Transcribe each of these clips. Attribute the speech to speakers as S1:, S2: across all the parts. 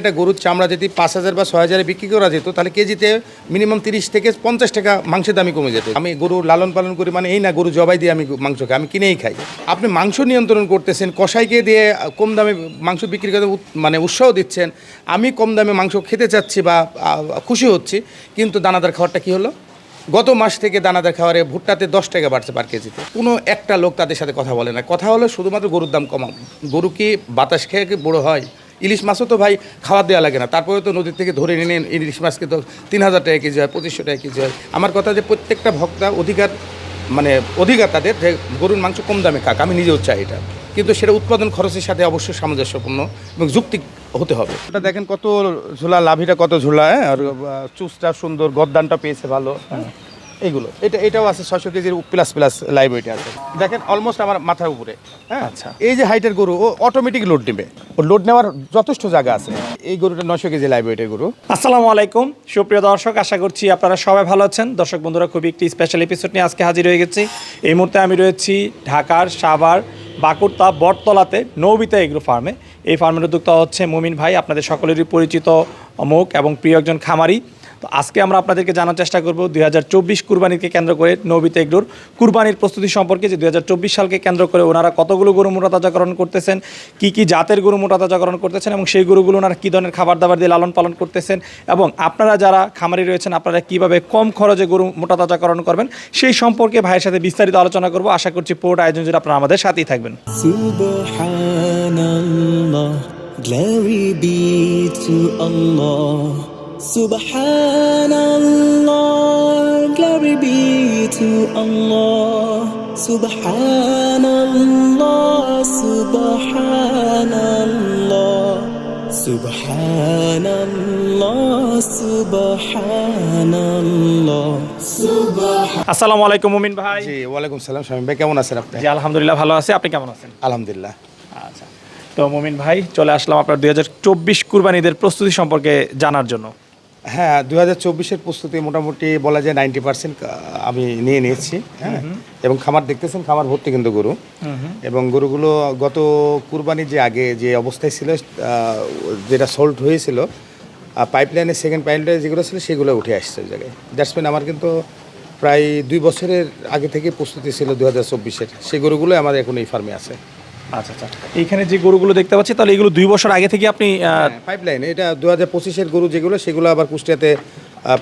S1: একটা গরুর চামড়া যদি পাঁচ হাজার বা ছয় হাজারে বিক্রি করা যেত, তাহলে কেজিতে মিনিমাম তিরিশ থেকে পঞ্চাশ টাকা মাংসের দামই কমে যেত। আমি গরু লালন পালন করি মানে এই না, গরু জবাই দিয়ে আমি মাংস খাই, আমি কিনেই খাই। আপনি মাংস নিয়ন্ত্রণ করতেছেন কষাইকে দিয়ে কম দামে মাংস বিক্রি করতে মানে উৎসাহ দিচ্ছেন, আমি কম দামে মাংস খেতে চাচ্ছি বা খুশি হচ্ছি, কিন্তু দানাদার খাওয়ারটা কি হলো? গত মাস থেকে দানাদার খাওয়ারে ভুট্টাতে দশ টাকা বাড়ছে পার কেজিতে। কোনো একটা লোক তাদের সাথে কথা বলে না। কথা হলো শুধুমাত্র গরুর দাম কমাম গরু কি বাতাস খেয়ে বড় হয়? ইলিশ মাছও তো ভাই খাবার দেওয়া লাগে না। তারপরে তো নদীর থেকে ধরে নিয়ে ইলিশ মাছকে তো তিন হাজার টাকা কেজি হয়, পঁচিশশো টাকা কেজি হয়। আমার কথা যে প্রত্যেকটা ভক্তা অধিকার মানে অধিকার তাদের যে গরুর মাংস কম দামে খাক, আমি নিজেও চাই এটা। কিন্তু সেটা উৎপাদন খরচের সাথে অবশ্যই সামঞ্জস্যপূর্ণ এবং যুক্তি হতে হবে। এটা দেখেন কত ঝোলা, লাভিটা কত ঝোলা হ্যাঁ? আর চুচটা সুন্দর, গদ্দানটা পেয়েছে ভালো। হ্যাঁ। এইগুলো এটা এটাও আছে ছয়শো কেজির প্লাস প্লাস লাইভ ওয়েটে আছে। দেখেন অলমোস্ট আমার মাথার উপরে হ্যাঁ?
S2: আচ্ছা।
S1: এই যে হাইটের গরু ও অটোমেটিক লোড নেবে। ও লোড নেওয়ার যথেষ্ট জায়গা আছে। এই গরুটা নশো কেজি লাইভ ওয়েটের গরু।
S2: আসসালামু আলাইকুম। সুপ্রিয় দর্শক আশা করছি আপনারা সবাই ভালো আছেন। দর্শক বন্ধুরা খুবই একটি স্পেশাল এপিসোড নিয়ে আজকে হাজির হয়ে গেছি। এই মুহূর্তে আমি রয়েছি ঢাকার সাভার বাকুরতা বটতলাতে নৌবিতা এগ্রো ফার্মে। এই ফার্মের উদ্যোক্তা হচ্ছে মুমিন ভাই আপনাদের সকলেরই পরিচিত অমুক এবং প্রিয় একজন খামারি। তো আজকে আমরা আপনাদেরকে জানার চেষ্টা করব দুই হাজার চব্বিশ কুরবানিকে কেন্দ্র করে নবী এগ্রোর কুরবানির প্রস্তুতি সম্পর্কে যে দুই হাজার চব্বিশ সালকে কেন্দ্র করে ওনারা কতগুলো গরু মোটা তাজাকরণ করতেছেন, কি কি জাতের গরু মোটা তাজাকরণ করতেছেন এবং সেই গরুগুলো ওনারা কী ধরনের খাবার দাবার দিয়ে লালন পালন করতেছেন এবং আপনারা যারা খামারি রয়েছেন আপনারা কীভাবে কম খরচে গরু মোটা তাজাকরণ করবেন সেই সম্পর্কে ভাইয়ের সাথে বিস্তারিত আলোচনা করব আশা করছি পুরোটা আয়োজন জুড়ে আপনারা আমাদের সাথেই থাকবেন
S3: glory be to Allah. Subhanallah, glory be to Allah. Subhanallah, Subhanallah, Subhanallah, Subhanallah, Subhanallah.
S2: আসসালামু আলাইকুম মুমিন ভাই।
S1: জি ওয়ালাইকুম সালাম শামীম ভাই কেমন আছেন আপনি?
S2: জি আলহামদুলিল্লাহ ভালো আছে। আপনি কেমন আছেন?
S1: আলহামদুলিল্লাহ।
S2: আচ্ছা। তো মুমিন ভাই চলে আসলাম আপনার দুই হাজার চব্বিশ কুরবানিদের প্রস্তুতি সম্পর্কে জানার জন্য।
S1: হ্যাঁ দু হাজার চব্বিশের প্রস্তুতি মোটামুটি বলা যায় নাইনটি পার্সেন্ট আমি নিয়ে নিয়েছি হ্যাঁ। এবং খামার দেখতেছেন খামার ভর্তি কিন্তু গরু। এবং গরুগুলো গত কুরবানির যে আগে যে অবস্থায় ছিল যেটা সোল্ড হয়েছিল পাইপলাইনে সেকেন্ড পাইপলাইনে যেগুলো ছিল সেগুলো উঠে আসছে ওই জায়গায়। দ্যাটস মিন আমার কিন্তু প্রায় দুই বছরের আগে থেকে প্রস্তুতি ছিল দু হাজার চব্বিশের। সেই গরুগুলো আমার এখন এই ফার্মে আছে।
S2: আচ্ছা আচ্ছা। এইখানে যে গরুগুলো দেখতে পাচ্ছি তাহলে এগুলো দুই বছর আগে থেকে আপনি পাইপ
S1: পাইপলাইন এটা দু হাজার পঁচিশের গরু যেগুলো সেগুলো আবার কুষ্টিয়াতে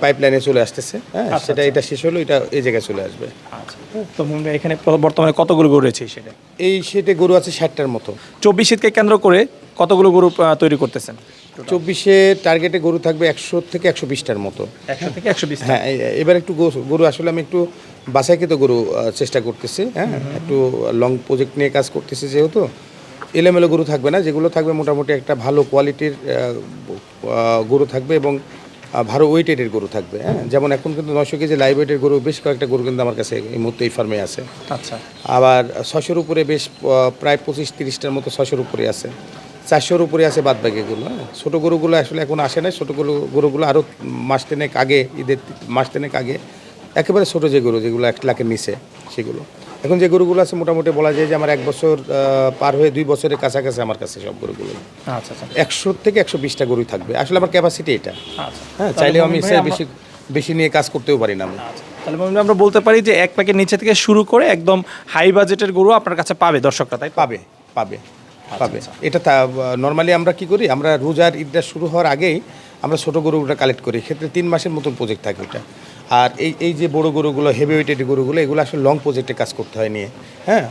S1: পাইপলাইনে চলে আসতেছে হ্যাঁ? সেটা এটা শেষ হলো এটা এই জায়গায় চলে আসবে।
S2: আচ্ছা। তো এখানে বর্তমানে কতগুলো গরু রয়েছে সেটা
S1: এই সেটে গরু আছে ষাটটার মতো।
S2: চব্বিশ শীতকে কেন্দ্র করে কতগুলো গরু তৈরি করতেছেন?
S1: চব্বিশে টার্গেটে গরু থাকবে একশো থেকে একশো বিশটার মতো।
S2: একশো থেকে একশো বিশ
S1: হ্যাঁ এবার একটু গরু- আসলে আমি একটু বাসাইকৃত গরু চেষ্টা করতেছি হ্যাঁ? একটু লং প্রজেক্ট নিয়ে কাজ করতেছি যেহেতু। এলোমেলো গরু থাকবে না যেগুলো থাকবে মোটামুটি একটা ভালো কোয়ালিটির গরু থাকবে এবং ভালো ওয়েটেডের গরু থাকবে হ্যাঁ? যেমন এখন কিন্তু নশো কেজি লাইভ ওয়েটের গরু বেশ কয়েকটা গরু কিন্তু আমার কাছে এই মুহূর্তে এই ফার্মে আছে।
S2: আচ্ছা।
S1: আবার ছশোর উপরে বেশ প্রায় পঁচিশ তিরিশটার মতো ছশোর উপরে আছে। চারশোর উপরে আছে বাদ বাকিগুলো হ্যাঁ? ছোটো গরুগুলো আসলে এখন আসে না ছোটো গরু গরুগুলো আরও মাস তিনেক আগে ঈদের মাস তিনেক আগে একেবারে ছোটো যে গরু যেগুলো এক লাখের নিচে সেগুলো। এখন যে গরুগুলো আছে মোটামুটি বলা যায় যে আমার এক বছর পার হয়ে দুই বছরের কাছাকাছি আমার কাছে সব গরুগুলো।
S2: আচ্ছা আচ্ছা।
S1: একশো থেকে একশো বিশটা গরুই থাকবে। আসলে আমার ক্যাপাসিটি এটা।
S2: আচ্ছা।
S1: হ্যাঁ চাইলেও আমি বেশি বেশি নিয়ে কাজ করতেও পারি না আমি।
S2: আচ্ছা। তাহলে আমরা বলতে পারি যে এক প্যাকেট নিচে থেকে শুরু করে একদম হাই বাজেটের গরু আপনার কাছে পাবে দর্শকরা তাই
S1: পাবে পাবে। পাবে। এটা তা নর্মালি আমরা কি করি আমরা রোজার ঈদটা শুরু হওয়ার আগেই আমরা ছোটো গরুগুলো কালেক্ট করি। ক্ষেত্রে তিন মাসের মতন প্রজেক্ট থাকে ওটা আর এই এই যে বড় গরুগুলো হেভি ওয়েটেড গরুগুলো এগুলো আসলে লং প্রজেক্টে কাজ করতে হয় নিয়ে। হ্যাঁ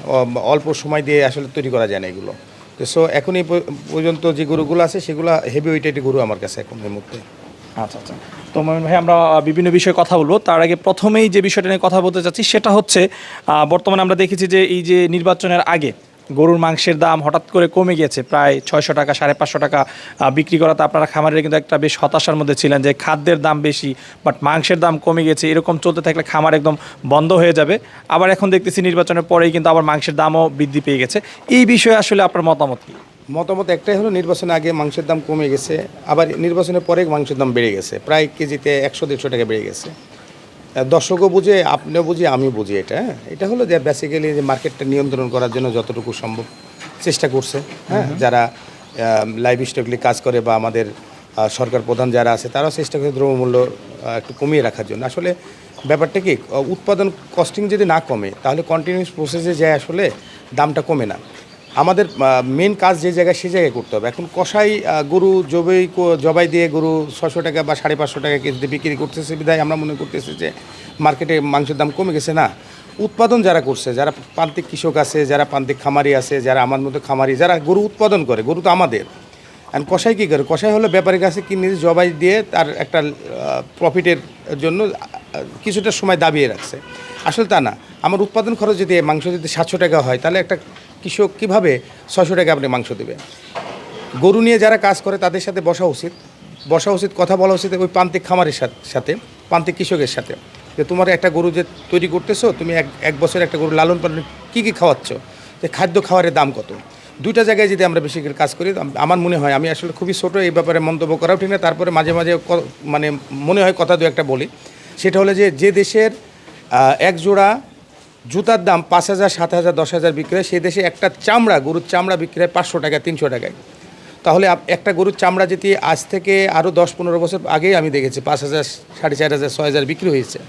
S1: অল্প সময় দিয়ে আসলে তৈরি করা যায় না এগুলো। তো সো এখন এই পর্যন্ত যে গরুগুলো আছে সেগুলো হেভি ওয়েটেড গরু আমার কাছে এখন এই মুহূর্তে
S2: আচ্ছা আচ্ছা। তো ভাই আমরা বিভিন্ন বিষয়ে কথা বলব। তার আগে প্রথমেই যে বিষয়টা নিয়ে কথা বলতে চাচ্ছি সেটা হচ্ছে বর্তমানে আমরা দেখেছি যে এই যে নির্বাচনের আগে গরুর মাংসের দাম হঠাৎ করে কমে গিয়েছে প্রায় ছয়শো টাকা, সাড়ে পাঁচশো টাকা বিক্রি করাতে আপনারা খামারের কিন্তু একটা বেশ হতাশার মধ্যে ছিলেন যে খাদ্যের দাম বেশি বাট মাংসের দাম কমে গেছে, এরকম চলতে থাকলে খামার একদম বন্ধ হয়ে যাবে। আবার এখন দেখতেছি নির্বাচনের পরেই কিন্তু আবার মাংসের দামও বৃদ্ধি পেয়ে গেছে। এই বিষয়ে আসলে আপনার মতামত কি?
S1: মতামত একটাই হলো, নির্বাচনের আগে মাংসের দাম কমে গেছে, আবার নির্বাচনের পরে মাংসের দাম বেড়ে গেছে, প্রায় কেজিতে একশো, দেড়শো টাকা বেড়ে গেছে। দর্শকও বুঝে আপনিও বুঝি আমি বুঝি এটা হ্যাঁ? এটা হলো যে বেসিক্যালি যে মার্কেটটা নিয়ন্ত্রণ করার জন্য যতটুকু সম্ভব চেষ্টা করছে হ্যাঁ? যারা লাইভ স্টকলি কাজ করে বা আমাদের সরকার প্রধান যারা আছে তারাও চেষ্টা করে দ্রব্যমূল্য একটু কমিয়ে রাখার জন্য। আসলে ব্যাপারটা কি উৎপাদন কস্টিং যদি না কমে তাহলে কন্টিনিউস প্রসেসে যায় আসলে দামটা কমে না। আমাদের মেন কাজ যে জায়গায় সে জায়গায় করতে হবে। এখন কষাই গরু জবাই জবাই দিয়ে গরু ছশো টাকা বা সাড়ে পাঁচশো টাকা কেজিতে বিক্রি করতেছে। বিধায় আমরা মনে করতেছি যে মার্কেটে মাংসের দাম কমে গেছে না। উৎপাদন যারা করছে, যারা প্রান্তিক কৃষক আছে, যারা প্রান্তিক খামারি আছে, যারা আমার মতো খামারি, যারা গরু উৎপাদন করে, গরু তো আমাদের। আর কষাই কী করে? কষাই হলো ব্যাপারীর কাছে কিনে জবাই দিয়ে তার একটা প্রফিটের জন্য কিছুটা সময় দাবিয়ে রাখছে। আসলে তা না। আমার উৎপাদন খরচ যদি মাংস যদি সাতশো টাকা হয়, তাহলে একটা কৃষক কীভাবে ছশো টাকা আপনি মাংস দেবে গরু নিয়ে যারা কাজ করে তাদের সাথে বসা উচিত। বসা উচিত, কথা বলা উচিত ওই প্রান্তিক খামারের সাথে- প্রান্তিক কৃষকের সাথে। যে তোমার একটা গরু যে তৈরি করতেছো, তুমি এক এক বছর একটা গরু লালন পালন কী কী খাওয়াচ্ছ? যে খাদ্য খাওয়ারের দাম কত? দুইটা জায়গায় যদি আমরা বেশি করে কাজ করি আমার মনে হয়, আমি আসলে খুবই ছোটো, এই ব্যাপারে মন্তব্য করাও ঠিক না, তারপরে মাঝে মাঝে মানে মনে হয় কথা দু একটা বলি। সেটা হলো যে যে দেশের এক জোড়া জুতার দাম পাঁচ হাজার, সাত হাজার, দশ হাজার বিক্রি হয়। সেই দেশে একটা চামড়া, গরুর চামড়া বিক্রি হয় পাঁচশো টাকা, তিনশো টাকায়। তাহলে একটা গরুর চামড়া যেটি আজ থেকে আরও দশ, পনেরো বছর আগেই আমি দেখেছি, পাঁচ হাজার, সাড়ে চার হাজার, ছয় হাজার বিক্রি হয়েছে।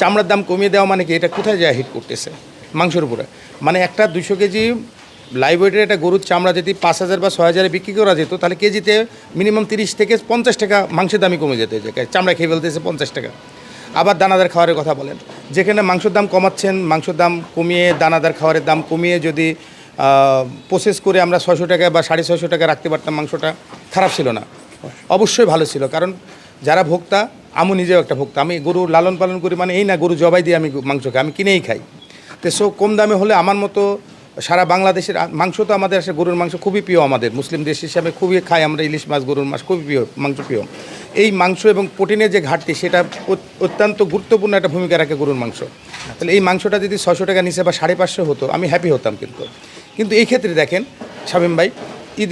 S1: চামড়ার দাম কমিয়ে দেওয়া মানে কি? এটা কোথায় যায় হিট করতেছে? মাংসের উপরে। মানে একটা দুশো কেজি লাইভ ওয়েটের একটা গরুর চামড়া যদি পাঁচ হাজার বা ছয় হাজারে বিক্রি করা যেত, তাহলে কেজিতে মিনিমাম তিরিশ থেকে পঞ্চাশ টাকা মাংসের দামই কমে যেত চামড়া খেয়ে ফেলতেছে পঞ্চাশ টাকা। আবার দানাদার খাওয়ারের কথা বলেন। যেখানে মাংসের দাম কমাচ্ছেন, মাংসের দাম কমিয়ে, দানাদার খাবারের দাম কমিয়ে যদি প্রসেস করে আমরা ছয়শো টাকা বা সাড়ে ছয়শো টাকা রাখতে পারতাম, মাংসটা খারাপ ছিল না। অবশ্যই ভালো ছিল, কারণ যারা ভোক্তা, আমি নিজেও একটা ভোক্তা। আমি গরু লালন পালন করি মানে এই না, গরু জবাই দিয়ে আমি মাংস খাই, আমি কিনেই খাই। তো সো কম দামে হলে আমার মতো সারা বাংলাদেশের মাংস তো আমাদের আসলে গরুর মাংস খুবই প্রিয় আমাদের। মুসলিম দেশ হিসাবে খুবই খাই আমরা ইলিশ মাছ গরুর মাছ খুবই প্রিয় মাংস প্রিয়। এই মাংস এবং প্রোটিনের যে ঘাটতি সেটা অত্যন্ত গুরুত্বপূর্ণ একটা ভূমিকা রাখে গরুর মাংস। তাহলে এই মাংসটা যদি ছশো টাকা নিচে বা সাড়ে পাঁচশো হতো আমি হ্যাপি হতাম কিন্তু। কিন্তু এই ক্ষেত্রে দেখেন শামীম ভাই ঈদ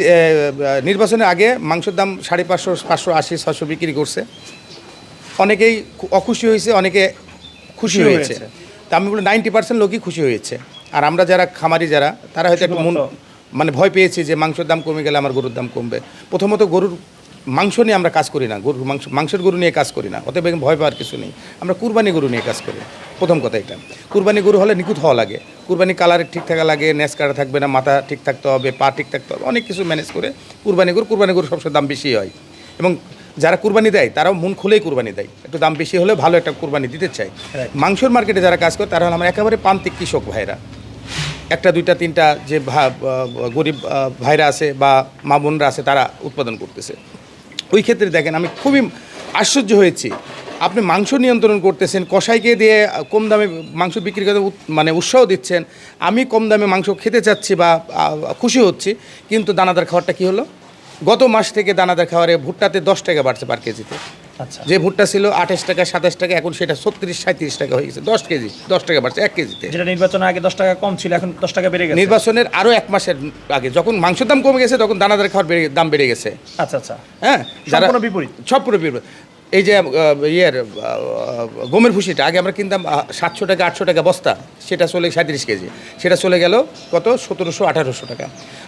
S1: নির্বাচনের আগে মাংসের দাম সাড়ে পাঁচশো পাঁচশো আশি ছশো বিক্রি করছে। অনেকেই অখুশি হয়েছে অনেকে খুশি হয়েছে। তা আমি বলি নাইনটি পার্সেন্ট লোকই খুশি হয়েছে। আর আমরা যারা খামারি যারা তারা হয়তো একটু মন মানে ভয় পেয়েছি যে মাংসের দাম কমে গেলে আমার গরুর দাম কমবে। প্রথমত গরুর মাংস নিয়ে আমরা কাজ করি না। গরুর মাংস মাংসের গরু নিয়ে কাজ করি না। অতএব ভয় পাওয়ার কিছু নেই। আমরা কুরবানি গরু নিয়ে কাজ করি। প্রথম কথা এটা। কুরবানি গরু হলে নিখুঁত হওয়া লাগে। কুরবানি কালারে ঠিক থাকা লাগে ন্যাস কাটা থাকবে না মাথা ঠিক থাকতে হবে পা ঠিক থাকতে হবে অনেক কিছু ম্যানেজ করে কুরবানি গরু কুরবানি গরু সবসময় দাম বেশি হয়। এবং যারা কুরবানি দেয় তারাও মন খুলেই কুরবানি দেয়। একটু দাম বেশি হলেও ভালো একটা কুরবানি দিতে চায়। মাংসের মার্কেটে যারা কাজ করে তারা হলো আমার একেবারে প্রান্তিক কৃষক ভাইরা একটা, দুইটা, তিনটা যে গরিব ভাইরা আছে বা মা বোনরা আছে, তারা উৎপাদন করতেছে। ওই ক্ষেত্রে দেখেন, আমি খুবই আশ্চর্য হয়েছি। আপনি মাংস নিয়ন্ত্রণ করতেছেন কষাইকে দিয়ে কম দামে মাংস বিক্রি করতে মানে উৎসাহ দিচ্ছেন। আমি কম দামে মাংস খেতে চাচ্ছি বা খুশি হচ্ছি, কিন্তু দানাদার খাবারটা কী হলো? গত মাস থেকে দানাদার খাবারে ভুট্টাতে দশ টাকা বাড়ছে পার কেজিতে যে ভুট্টা ছিল আঠাশ টাকা সাতাশ টাকা এখন সেটা ছত্রিশ সাঁত্রিশ টাকা হয়ে গেছে দশ কেজি দশ টাকা বাড়ছে এক কেজিতে।
S2: যেটা নির্বাচনের আগে দশ টাকা কম ছিল এখন দশ টাকা বেড়ে গেছে।
S1: নির্বাচনের আরও এক মাসের আগে যখন মাংসের দাম কমে গেছে তখন দানাদার খাবার বেড়ে দাম বেড়ে গেছে।
S2: আচ্ছা আচ্ছা।
S1: হ্যাঁ
S2: সম্পূর্ণ বিপরীত।
S1: সব পুরো বিপরীত। এই যে ইয়ের গমের ভুসিটা আগে আমরা কিনতাম সাতশো টাকা আটশো টাকা বস্তা সেটা চলে সাঁত্রিশ কেজি। সেটা চলে গেল কত? সতেরোশো আঠারোশো টাকা।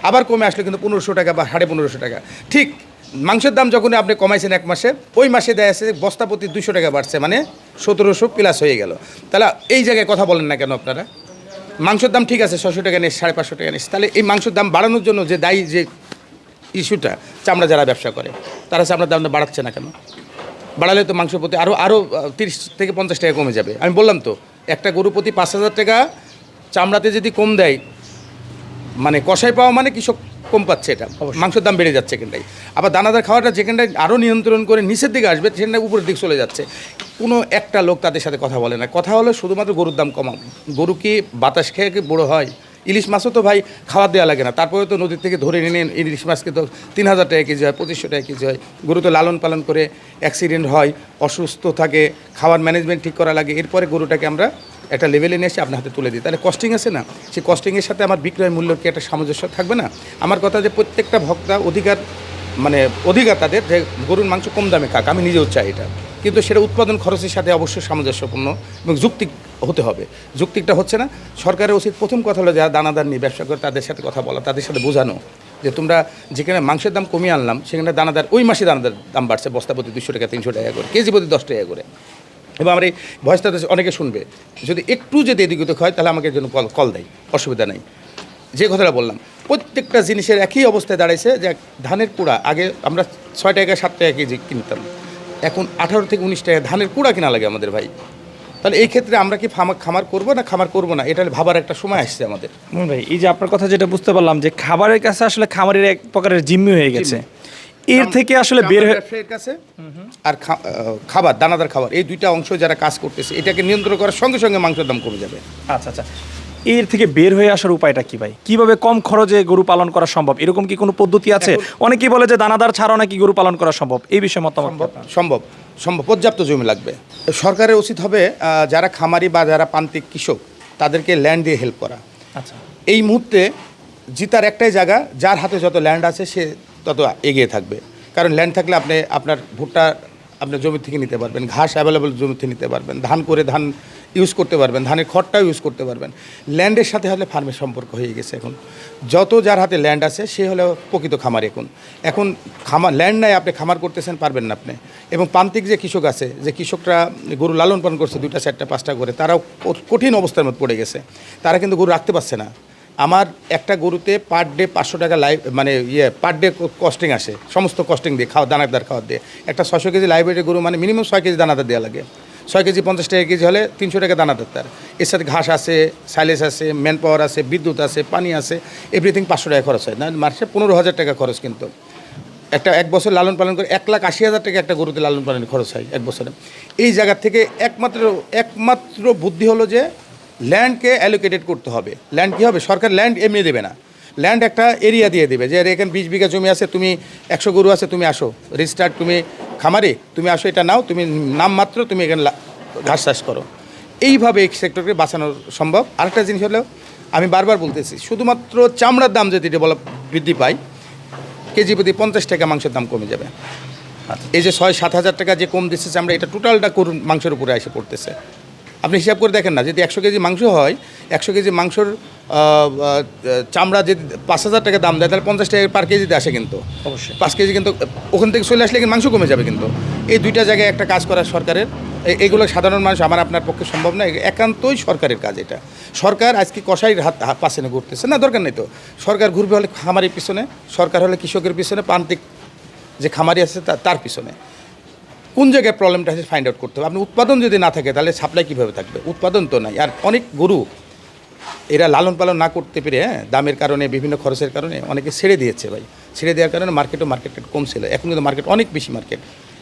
S1: আবার কমে আসলো কিন্তু পনেরোশো টাকা বা সাড়ে পনেরোশো টাকা। ঠিক মাংসের দাম যখন আপনি কমাইছেন এক মাসে, ওই মাসে দেয় আছে বস্তা প্রতি দুশো টাকা বাড়ছে মানে সতেরোশো প্লাস হয়ে গেল। তাহলে এই জায়গায় কথা বলেন না কেন আপনারা? মাংসের দাম ঠিক আছে ছশো টাকা নিস, সাড়ে পাঁচশো টাকা নিস। তাহলে এই মাংসের দাম বাড়ানোর জন্য যে দায়ী যে ইস্যুটা, চামড়া যারা ব্যবসা করে, তারা চামড়ার দামটা বাড়াচ্ছে না কেন? বাড়ালে তো মাংস প্রতি আরও আরও তিরিশ থেকে পঞ্চাশ টাকা কমে যাবে। আমি বললাম তো, একটা গরু প্রতি পাঁচ হাজার টাকা চামড়াতে যদি কম দেয় মানে কষাই পাওয়া মানে কৃষক কম পাচ্ছে এটা। মাংসের দাম বেড়ে যাচ্ছে এখানটায়। আবার দানাদার খাওয়াটা যেখানটায় আরও নিয়ন্ত্রণ করে নিচের দিকে আসবে সেখানটায় উপরের দিকে চলে যাচ্ছে। কোনো একটা লোক তাদের সাথে কথা বলে না। কথা হলো শুধুমাত্র গরুর দাম কমাও। গরু কি বাতাস খেয়ে কি বড়ো হয়? ইলিশ মাছও তো ভাই খাবার দেওয়া লাগে না। তারপরে তো নদীর থেকে ধরে নিয়ে ইলিশ মাছকে তো তিন হাজার টাকা কেজি হয় পঁচিশশো টাকা কেজি হয়। গরু তো লালন পালন করে অ্যাক্সিডেন্ট হয় অসুস্থ থাকে খাবার ম্যানেজমেন্ট ঠিক করা লাগে। এরপরে গরুটাকে আমরা একটা লেভেলে নিয়ে এসে আপনার হাতে তুলে দিই। তাহলে কস্টিং আছে না? সেই কস্টিংয়ের সাথে আমার বিক্রয় মূল্য কি একটা সামঞ্জস্য থাকবে না? আমার কথা যে প্রত্যেকটা ভক্তা অধিকার মানে অধিকার তাদের যে গরুর মাংস কম দামে খাক, আমি নিজেও চাই এটা। কিন্তু সেটা উৎপাদন খরচের সাথে অবশ্যই সামঞ্জস্যপূর্ণ এবং যুক্তিক হতে হবে। যুক্তিকটা হচ্ছে না, সরকারের উচিত প্রথম কথা হলো যারা দানাদার নিয়ে ব্যবসা করে তাদের সাথে কথা বলা, তাদের সাথে বোঝানো। যে তোমরা যেখানে মাংসের দাম কমিয়ে আনলাম, সেখানে দানাদার ওই মাসে দানাদার দাম বাড়ছে, বস্তা প্রতি দুশো টাকা, তিনশো টাকা করে, কেজি প্রতি দশ টাকা করে। এবং আমার এই ভয়েসটা তো অনেকে শুনবে। যদি একটু যদি এদিক ওদিক হয় তাহলে আমাকে জন্য কল কল দেয়। অসুবিধা নেই। যে কথাটা বললাম প্রত্যেকটা জিনিসের একই অবস্থায় দাঁড়াইছে যে ধানের কুড়া আগে আমরা ছয় টাকা সাত টাকা কেজি কিনতাম। এখন আঠারো থেকে উনিশ টাকা ধানের কুড়া কিনা লাগে আমাদের ভাই। তাহলে এই ক্ষেত্রে আমরা কি ফামা- খামার করব না খামার করব না? এটা ভাবার একটা সময় আসছে আমাদের।
S2: ভাই এই যে আপনার কথা যেটা বুঝতে পারলাম যে খাবারের কাছে আসলে খামারের এক প্রকারের জিম্মি হয়ে গেছে। এর থেকে আসলে বের হয়ে
S1: কাছে আর খাবার দানাদার খাবার এই দুইটা অংশ যারা কাজ করতেছে এটাকে নিয়ন্ত্রণ করার সঙ্গে সঙ্গে মাংসের দাম কমে যাবে।
S2: আচ্ছা আচ্ছা। এর থেকে বের হয়ে আসার উপায়টা কি ভাই? কীভাবে কম খরচে গরু পালন করা সম্ভব? এরকম কি কোনো পদ্ধতি আছে? অনেকেই বলে যে দানাদার ছাড়াও নাকি গরু পালন করা সম্ভব। এই বিষয়ে মতামত
S1: সম্ভব সম্ভব পর্যাপ্ত জমি লাগবে। সরকারের উচিত হবে যারা খামারি বা যারা প্রান্তিক কৃষক তাদেরকে ল্যান্ড দিয়ে হেল্প করা।
S2: আচ্ছা।
S1: এই মুহূর্তে জিতার একটাই জায়গা যার হাতে যত ল্যান্ড আছে সে তত এগিয়ে থাকবে। কারণ ল্যান্ড থাকলে আপনি, আপনার ভুট্টা আপনার জমি থেকে নিতে পারবেন, ঘাস অ্যাভেলেবল জমি থেকে নিতে পারবেন, ধান করে ধান ইউজ করতে পারবেন, ধানের খড়টাও ইউজ করতে পারবেন। ল্যান্ডের সাথে হলে ফার্মের সম্পর্ক হয়ে গেছে এখন। যত যার হাতে ল্যান্ড আছে, সে হলো প্রকৃত খামার এখন। এখন খামার ল্যান্ড নাই, আপনি খামার করতেছেন, পারবেন না আপনি। এবং প্রান্তিক যে কৃষক আছে, যে কৃষকরা গরু লালন পালন করছে, দুইটা, চারটা, পাঁচটা করে, তারাও কঠিন অবস্থার মধ্যে পড়ে গেছে। তারা কিন্তু গরু রাখতে পারছে না। আমার একটা গরুতে পার ডে পাঁচশো টাকা লাইভ মানে ইয়ে পার ডে কস্টিং আসে। সমস্ত কস্টিং দিয়ে, খাওয়া, দানাদার খাওয়ার দিয়ে। একটা ছশো কেজি লাইব্রেরি গরু মানে মিনিমাম ছয় কেজি দানাদার দেওয়া লাগে। ছয় কেজি পঞ্চাশ টাকা কেজি হলে তিনশো টাকা দানাদার তার। এর সাথে ঘাস আছে সাইলেস আছে ম্যান পাওয়ার আছে, বিদ্যুৎ আছে, পানি আছে এভরিথিং পাঁচশো টাকা খরচ হয়। না মাসে পনেরো হাজার টাকা খরচ কিন্তু। একটা এক বছর লালন পালন করে এক লাখ আশি হাজার টাকা একটা গরুতে লালন পালনের খরচ হয় এক বছরে। এই জায়গা থেকে একমাত্র একমাত্র বুদ্ধি হলো যে ল্যান্ডকে অ্যালোকেটেড করতে হবে। ল্যান্ড কী হবে? সরকার ল্যান্ড এমনি দেবে না। ল্যান্ড একটা এরিয়া দিয়ে দেবে যে এখানে বিশ বিঘা জমি আছে, তুমি একশো গরু আছে, তুমি আসো। রেজিস্টার তুমি খামারে, তুমি আসো, এটা নাও, তুমি নামমাত্র তুমি এখানে ঘাস চাষ করো। এইভাবে এই সেক্টরকে বাঁচানো সম্ভব। আরেকটা জিনিস হলো, আমি বারবার বলতেছি, শুধুমাত্র চামড়ার দাম যদি ডেভেলপ বৃদ্ধি পায়, কেজি প্রতি পঞ্চাশ টাকা মাংসের দাম কমে যাবে। এই যে ছয় সাত হাজার টাকা যে কম দিচ্ছে, আমরা এটা টোটালটা করুন মাংসের উপরে এসে পড়তেছে। আপনি হিসাব করে দেখেন না যদি একশো কেজি মাংস হয় একশো কেজি মাংসর চামড়া যদি পাঁচ হাজার টাকা দাম দেয় তাহলে পঞ্চাশ টাকা পার কেজিতে আসে কিন্তু।
S2: অবশ্যই।
S1: পাঁচ কেজি কিন্তু ওখান থেকে চলে আসলে কিন্তু মাংস কমে যাবে কিন্তু। এই দুইটা জায়গায় একটা কাজ করা সরকারের এগুলো সাধারণ মানুষ আমার আপনার পক্ষে সম্ভব না একান্তই সরকারের কাজ এটা। সরকার আজকে কষাইয়ের হাত হাত পাশে না ঘুরতেছে। না দরকার নেই তো। সরকার ঘুরবে হলে খামারের পিছনে সরকার হলে কৃষকের পিছনে প্রান্তিক যে খামারি আছে তার পিছনে। কোন জায়গায় প্রবলেমটা আছে ফাইন্ড আউট করতে হবে? আপনি উৎপাদন যদি না থাকে, তাহলে সাপ্লাই কীভাবে থাকবে? উৎপাদন তো নাই। আর অনেক গরু, এরা লালন পালন না করতে পেরে হ্যাঁ দামের কারণে, বিভিন্ন খরচের কারণে অনেকে ছেড়ে দিয়েছে ভাই। ছেড়ে দেওয়ার কারণে মার্কেটও মার্কেট কম ছিল এখন কিন্তু মার্কেট অনেক বেশি মার্কেট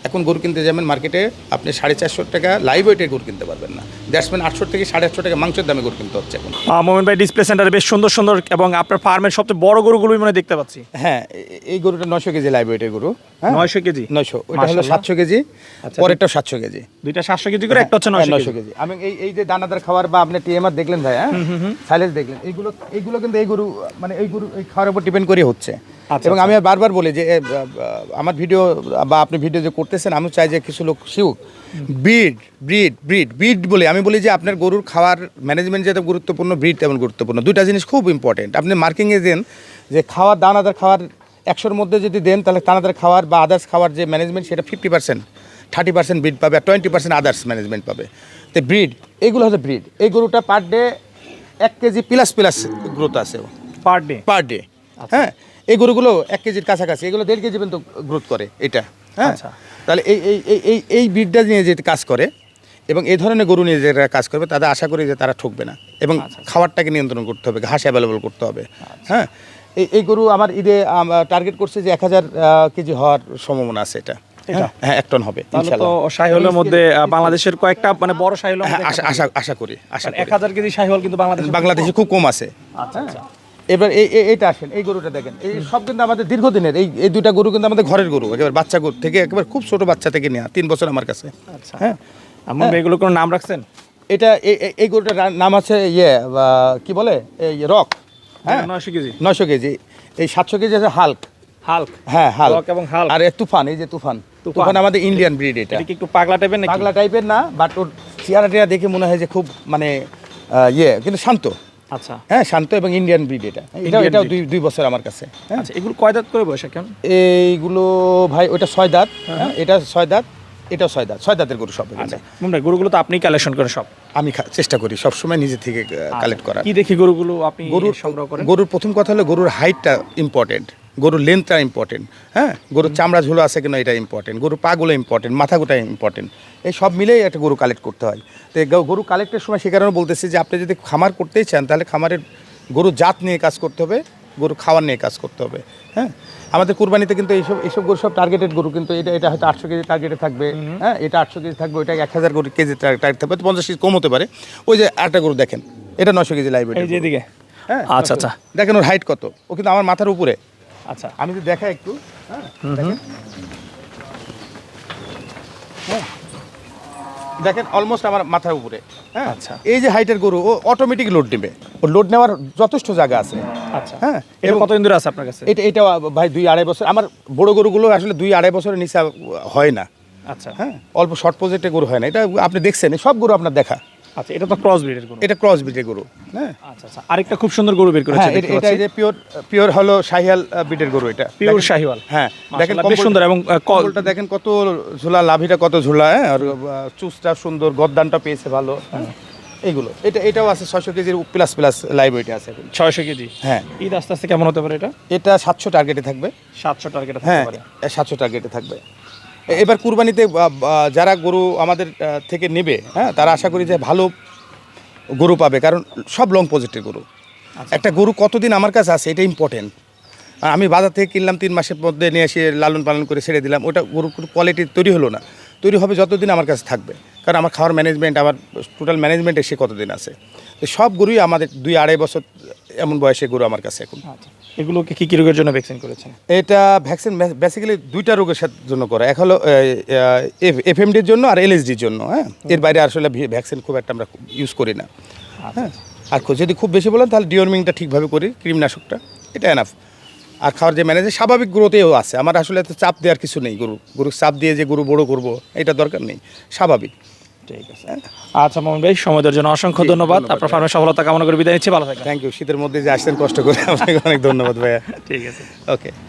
S1: এখন গরু কিনতে যাবেন মার্কেটে আপনি সাড়ে চারশো টাকা লাইভ ওয়েটের গরু কিনতে পারবেন না। দ্যাটসম্যান আটশো থেকে সাড়ে আটশো টাকা মাংসের দামে গরু কিনতে হচ্ছে এখন।
S2: মোমেন ভাই ডিসপ্লে সেন্টারে বেশ সুন্দর সুন্দর এবং আপনার ফার্মের সবচেয়ে বড় গরুগুলোই মনে দেখতে পাচ্ছি।
S1: হ্যাঁ এই গরুটা নশো কেজি লাইভ ওয়েটের গরু। হ্যাঁ?
S2: নয়শো কেজি?
S1: নয়শো। ওইটা হলো সাতশো কেজি
S2: আচ্ছা,
S1: পরেরটাও সাতশো কেজি।
S2: দুইটা সাতশো কেজি করে একটা হচ্ছে
S1: হ্যাঁ,
S2: নয়শো কেজি।
S1: আমি এই এই যে দানাদার খাবার বা আপনি টিএমআর দেখলেন ভাই হ্যাঁ? সাইলেন্স দেখলেন। এইগুলো এইগুলো কিন্তু এই গরু মানে এই গরু এই খাওয়ার উপর ডিপেন্ড করে হচ্ছে। এবং আমি বারবার বলি যে আমার ভিডিও বা আপনি ভিডিও যে করতেছেন আমি চাই যে কিছু লোক শিউক ব্রিড ব্রিড ব্রিড ব্রিড বলে আমি বলি যে আপনার গরুর খাওয়ার ম্যানেজমেন্ট যেটা গুরুত্বপূর্ণ ব্রিড তেমন গুরুত্বপূর্ণ। দুইটা জিনিস খুব ইম্পর্টেন্ট আপনি মার্কিংয়ে দেন যে খাওয়ার দানাদার খাওয়ার একশোর মধ্যে যদি দেন তাহলে দানাদার খাওয়ার বা আদার্স খাওয়ার যে ম্যানেজমেন্ট সেটা fifty percent thirty percent breed পাবে আর টোয়েন্টি পার্সেন্ট আদার্স ম্যানেজমেন্ট পাবে। তো ব্রিড এইগুলো হচ্ছে ব্রিড এই গরুটা পার ডে এক কেজি প্লাস প্লাস গ্রোথ আছে।
S2: পার ডে
S1: পার ডে হ্যাঁ? এই গরুগুলো এক কেজির কাছাকাছি এগুলো দেড় কেজি পর্যন্ত গ্রোথ করে এটা হ্যাঁ?
S2: আচ্ছা।
S1: তাহলে এই এই এই এই এই ব্রিডটা নিয়ে যে কাজ করে এবং এই ধরনের গরু নিয়ে যারা কাজ করবে তাদের আশা করি যে তারা ঠকবে না। এবং খাবারটাকে নিয়ন্ত্রণ করতে হবে ঘাস অ্যাভেলেবল করতে হবে হ্যাঁ? এই এই গরু আমার ঈদে টার্গেট করছে যে এক হাজার কেজি হওয়ার সম্ভাবনা আছে এটা
S2: এটা?
S1: হ্যাঁ এক টন হবে
S2: তো শাহিওয়ালের মধ্যে বাংলাদেশের কয়েকটা মানে বড় শাহিওয়াল
S1: হ্যাঁ আশা আশা আশা করি আশা
S2: এক হাজার কেজি শাহিওয়াল কিন্তু বাংলাদেশ
S1: বাংলাদেশে খুব কম আছে।
S2: আচ্ছা আচ্ছা।
S1: এবার এই এইটা আসেন এই গরুটা দেখেন। এই সব কিন্তু আমাদের দীর্ঘদিনের এই এই দুইটা গরু কিন্তু আমাদের ঘরের গরু একেবারে বাচ্চা গরু থেকে একেবারে খুব ছোট বাচ্চা থেকে নেওয়া তিন বছর আমার কাছে।
S2: আচ্ছা।
S1: হ্যাঁ?
S2: আমার এগুলো কোনো নাম রাখছেন?
S1: এটা এই- গরুটার নাম আছে ইয়ে কি বলে? এই রক। হ্যাঁ?
S2: নয়শো কেজি।
S1: নয়শো কেজি। এই সাতশো কেজি আছে হাল্ক।
S2: হাল্ক?
S1: হ্যাঁ হাল্ক।
S2: এবং হাল্ক।
S1: আর তুফান এই যে তুফান।
S2: তুফান।
S1: আমাদের ইন্ডিয়ান ব্রিড এটা।
S2: এটা কি একটু পাগলা টাইপের না
S1: পাগলা টাইপের না বাট ওর চেহারা টেয়ারা দেখে মনে হয় যে খুব মানে ইয়ে কিন্তু শান্ত।
S2: আচ্ছা।
S1: হ্যাঁ শান্ত এবং ইন্ডিয়ান ব্রিড এটা। এটা
S2: এটা
S1: এটাও দুই দুই বছর আমার কাছে হ্যাঁ।
S2: আচ্ছা এগুলো কয় দাঁত করে বয়স কেমন
S1: এইগুলো ভাই ওটা ছয় দাঁত হ্যাঁ। এটা ছয় দাঁত। এটাও ছয় দাঁত ছয় দাঁতের গরু সব
S2: আচ্ছা মুন্ডা গরুগুলো তো আপনি কালেকশন করেন সব?
S1: আমি চেষ্টা করি সবসময় নিজে থেকে কালেক্ট করার।
S2: কি দেখি গরুগুলো আপনি
S1: গরুর
S2: সংগ্রহ করেন?
S1: গরুর প্রথম কথা হলো গরুর হাইটটা ইম্পর্টেন্ট গরুর লেন্থটা ইম্পর্টেন্ট হ্যাঁ? গরুর চামড়া ঝুলো আছে কিনা এটা ইম্পর্টেন্ট গরুর পাগুলো ইম্পর্টেন্ট মাথাগুলো ইম্পর্টেন্ট এই সব মিলেই একটা গরু কালেক্ট করতে হয়। তো গরু কালেক্টের সময় সে কারণে বলতেছি যে আপনি যদি খামার করতেই চান তাহলে খামারের গরুর জাত নিয়ে কাজ করতে হবে গরু খাওয়ার নিয়ে কাজ করতে হবে হ্যাঁ? আমাদের কুরবানিতে কিন্তু এইসব এইসব গরু সব টার্গেটেড গরু কিন্তু এটা এটা হয়তো আটশো কেজি টার্গেটে থাকবে। হ্যাঁ এটা আটশো কেজি থাকবে ওইটা এক হাজার গরু কেজি টার্গেট থাকবে তো পঞ্চাশ কেজি কম হতে পারে। ওই যে আটটা গরু দেখেন এটা নশো কেজি
S2: লাইব্রেরি যেদিকে
S1: হ্যাঁ
S2: আচ্ছা আচ্ছা।
S1: দেখেন ওর হাইট কত ও কিন্তু আমার মাথার উপরে।
S2: আচ্ছা।
S1: আমি যদি দেখা একটু হ্যাঁ দেখেন। অলমোস্ট আমার মাথার উপরে হ্যাঁ?
S2: আচ্ছা।
S1: এই যে হাইটের গরু ও অটোমেটিক লোড নেবে। ও লোড নেওয়ার যথেষ্ট জায়গা আছে।
S2: আচ্ছা।
S1: হ্যাঁ
S2: এটা
S1: এবং
S2: কতদিন ধরে আছে আপনার কাছে?
S1: এটা এটা ভাই দুই আড়াই বছর আমার বড় গরুগুলো আসলে দুই আড়াই বছরের নিচে হয় না।
S2: আচ্ছা।
S1: হ্যাঁ অল্প শর্ট প্রজেক্টে গরু হয় না। এটা আপনি দেখছেন সব গরু আপনার দেখা।
S2: আচ্ছা এটা তো ক্রস ব্রিডের গরু।
S1: এটা ক্রস ব্রিডের গরু হ্যাঁ।
S2: আচ্ছা আচ্ছা আরেকটা খুব সুন্দর গরু বের করেছে
S1: হ্যাঁ এটা- যে পিওর পিওর হলো শাহিয়াল বিটের গরু এটা।
S2: পিওর শাহিওয়াল।
S1: হ্যাঁ দেখেন কম্বল-
S2: সুন্দর এবং
S1: কলটা দেখেন কত ঝোলা লাভিটা কত ঝোলা হ্যাঁ আর চুসটা সুন্দর গদ্দানটা পেয়েছে ভালো হ্যাঁ। এইগুলো এটা এটাও আছে ছয়শো কেজির প্লাস প্লাস লাইভ আছে
S2: ছয়শো কেজি?
S1: হ্যাঁ।
S2: ঈদ আস্তে আস্তে কেমন হতে পারে এটা?
S1: এটা সাতশো টার্গেটে থাকবে।
S2: সাতশো টার্গেট
S1: হ্যাঁ সাতশো টার্গেটে থাকবে। এবার কুরবানিতে যারা গরু আমাদের থেকে নেবে হ্যাঁ তারা আশা করি যে ভালো গরু পাবে কারণ সব লং পজিটিভ গরু।
S2: আচ্ছা।
S1: একটা গরু কতদিন আমার কাছে আছে এটা ইম্পর্টেন্ট আমি বাজার থেকে কিনলাম তিন মাসের মধ্যে নিয়ে এসে লালন পালন করে ছেড়ে দিলাম ওটা গরুর কোয়ালিটি তৈরি হলো না। তৈরি হবে যতদিন আমার কাছে থাকবে। কারণ আমার খাওয়ার ম্যানেজমেন্ট আমার টোটাল ম্যানেজমেন্ট এসে কতদিন আছে। সব গরুই আমাদের দুই আড়াই বছর এমন বয়সে গরু আমার কাছে এখন।
S2: আচ্ছা। এগুলোকে কী কী রোগের জন্য ভ্যাকসিন করেছেন?
S1: এটা ভ্যাকসিন বেসিক্যালি দুইটা রোগের সাথে জন্য করা। এক হলো এফএমডির জন্য আর এলএসডির জন্য হ্যাঁ? এর বাইরে আসলে ভ্যাকসিন খুব একটা আমরা ইউজ করি না হ্যাঁ? আর যদি খুব বেশি বলেন তাহলে ডিওর্মিংটা ঠিকভাবে করি কৃমিনাশকটা এটা এনাফ আর খাওয়ার যে ম্যানেজার স্বাভাবিক গ্রোথেও আছে। আমার আসলে এত চাপ দেওয়ার কিছু নেই গরু। গরু চাপ দিয়ে যে গরু বড় করব এটা দরকার নেই। স্বাভাবিক।
S2: ঠিক আছে। আচ্ছা মোহন ভাই সময়ের দেওয়ার জন্য অসংখ্য ধন্যবাদ। আপনার ফার্মের সফলতা কামনা করে। বিদায় নিচ্ছি ভালো থাকবেন।
S1: থ্যাংক ইউ শীতের মধ্যে যে আসছেন কষ্ট করে আপনাকে অনেক ধন্যবাদ ভাইয়া।
S2: ঠিক আছে।
S1: ওকে